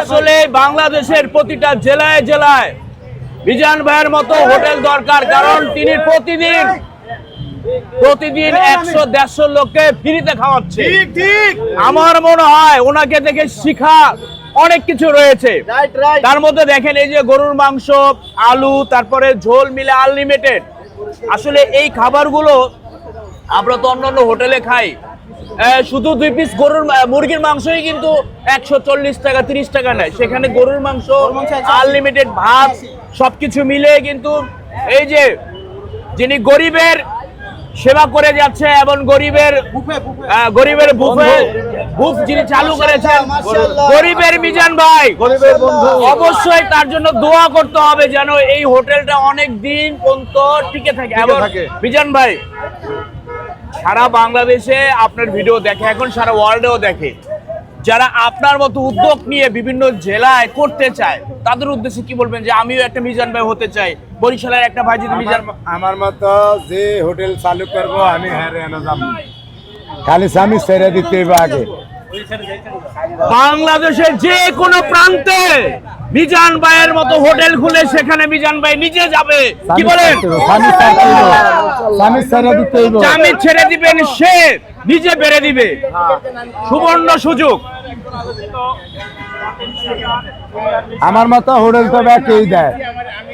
আসলে বাংলাদেশের প্রতিটা জেলায় জেলায় বিজান ভাইয়ের মতো হোটেল দরকার কারণ তিনি প্রতিদিন প্রতিদিন একশো দেড়শো লোককে ফ্রিতে খাওয়াচ্ছে। আমার মনে হয় ওনাকে দেখে শিখা অনেক কিছু রয়েছে। তার মধ্যে দেখেন এই যে গরুর মাংস আলু তারপরে ঝোল মিলে আনলিমিটেড আসলে এই খাবারগুলো আমরা তো অন্যান্য হোটেলে খাই। শুধু দুই পিস গরুর মুরগির মাংসই কিন্তু একশো চল্লিশ টাকা তিরিশ টাকা নেয়। সেখানে গরুর মাংস মাংস 180 আনলিমিটেড ভাত সবকিছু মিলে কিন্তু এই যে যিনি গরিবের সেবা করে যাচ্ছে এবং গরিবের গরিবের বুফে বুফ যিনি চালু করেছেন গরিবের মিজান ভাই। গরিবের বন্ধু। অবশ্যই তার জন্য দোয়া করতে হবে যেন এই হোটেলটা অনেক দিন পর্যন্ত টিকে থাকে। এবং থাকে। মিজান ভাই সারা বাংলাদেশে আপনার ভিডিও দেখে এখন সারা ওয়ার্ল্ডেও দেখে। যারা আপনার মতো উদ্যোগ নিয়ে বিভিন্ন জেলায় করতে চায় তাদের উদ্দেশ্যে কি বলবেন যে আমিও একটা মিজান ভাই হতে চাই? বরিশালের একটা ভাই যদি মিজান আমার- মতো যে হোটেল চালু করব আমি হ্যাঁ যাব খালি স্বামী ছেড়ে দিতে আগে। বাংলাদেশের যে কোনো প্রান্তে মিজান ভাইয়ের মতো হোটেল খুলে সেখানে মিজান ভাই নিজে যাবে। কি বলেন? স্বামী স্বামী ছেড়ে জামি ছেড়ে দিবেন সে নিজে বেড়ে দিবে। সুবর্ণ সুযোগ। আমার মতো হোটেল তো কেই দেয়।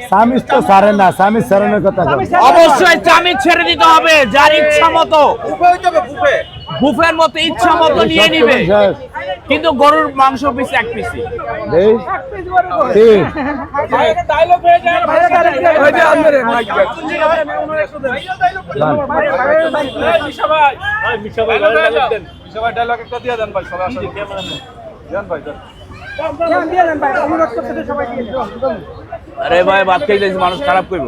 স্বামী তো ছাড়ে না স্বামী ছাড়ানোর কথা অবশ্যই জামি ছেড়ে দিতে হবে যার ইচ্ছা মতো। বুফের মতো ইচ্ছা মতো নিয়ে নিবে। কিন্তু গরুর মাংস পিস এক পিসি আরে ভাই ভাত খাইতেছি মানুষ খারাপ করব